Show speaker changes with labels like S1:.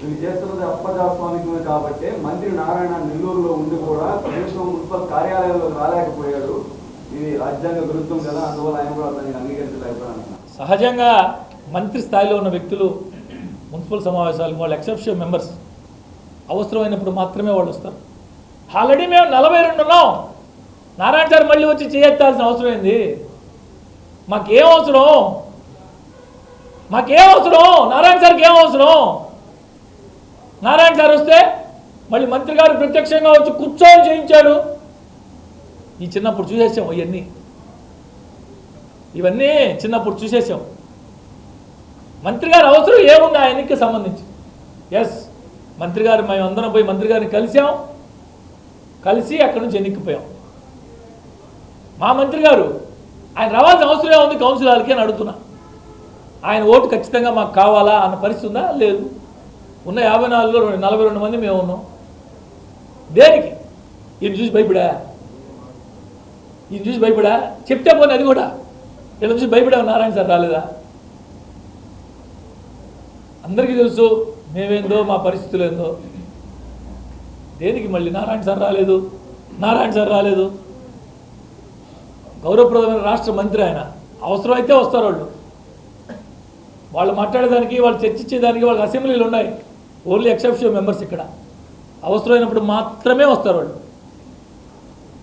S1: వీళ్ళు చేస్తున్నది అప్రజాస్వామికమే కాబట్టి మంత్రి నారాయణ నెల్లూరులో ఉండి కూడా కనీసం మున్సిపల్ కార్యాలయంలో రాలేకపోయాడు. ఇది రాజ్యాంగ విరుద్ధం కదా అందువల్ల ఆయన కూడా దానికి అంగీకరించలేకపోయాను
S2: సహజంగా మంత్రి స్థాయిలో ఉన్న వ్యక్తులు మున్సిపల్ సమావేశాలు వాళ్ళు ఎక్సెప్షన్ మెంబర్స్ అవసరమైనప్పుడు మాత్రమే వాళ్ళు వస్తారు. ఆల్రెడీ మేము నలభై రెండు ఉన్నాం నారాయణ సార్ మళ్ళీ వచ్చి చేయెత్తాల్సిన అవసరం ఏంది? మాకేం అవసరం? మాకేం అవసరం? నారాయణ సార్కి ఏం అవసరం? నారాయణ సార్ వస్తే మళ్ళీ మంత్రి గారు ప్రత్యక్షంగా వచ్చి కూర్చొని చేయించాడు. ఈ చిన్నప్పుడు చూసేసాం ఇవన్నీ ఇవన్నీ చిన్నప్పుడు చూసేసాం. మంత్రి గారి అవసరం ఏముంది ఆ ఎన్నికకి సంబంధించి? ఎస్ మంత్రి గారు మేము అందరం పోయి మంత్రి గారిని కలిసాం. కలిసి అక్కడి నుంచి ఎన్నికపోయాం. మా మంత్రి గారు ఆయన రావాల్సిన అవసరం ఏముంది కౌన్సిల్ హాల్కి అని అడుగుతున్నా. ఆయన ఓటు ఖచ్చితంగా మాకు కావాలా అన్న పరిస్థితి ఉందా? లేదు. ఉన్న యాభై నాలుగులో రెండు- నలభై రెండు మంది మేము ఉన్నాం. దేనికి? ఈయన చూసి భయపడా? ఈయన చూసి భయపడా? చెప్తే పోనీ అది కూడా. వీళ్ళ చూసి భయపడే? నారాయణ సార్ రాలేదా? అందరికీ తెలుసు మేమేందో మా పరిస్థితులు ఏందో. దేనికి మళ్ళీ నారాయణ సార్ రాలేదు? నారాయణ సార్ రాలేదు. గౌరవప్రదమైన రాష్ట్ర మంత్రి ఆయన. అవసరమైతే వస్తారు వాళ్ళు. వాళ్ళు మాట్లాడేదానికి వాళ్ళు చర్చించేదానికి వాళ్ళకి అసెంబ్లీలు ఉన్నాయి. ఓన్లీ ఎక్సెప్షన్ మెంబర్స్ ఇక్కడ. అవసరమైనప్పుడు మాత్రమే వస్తారు వాళ్ళు.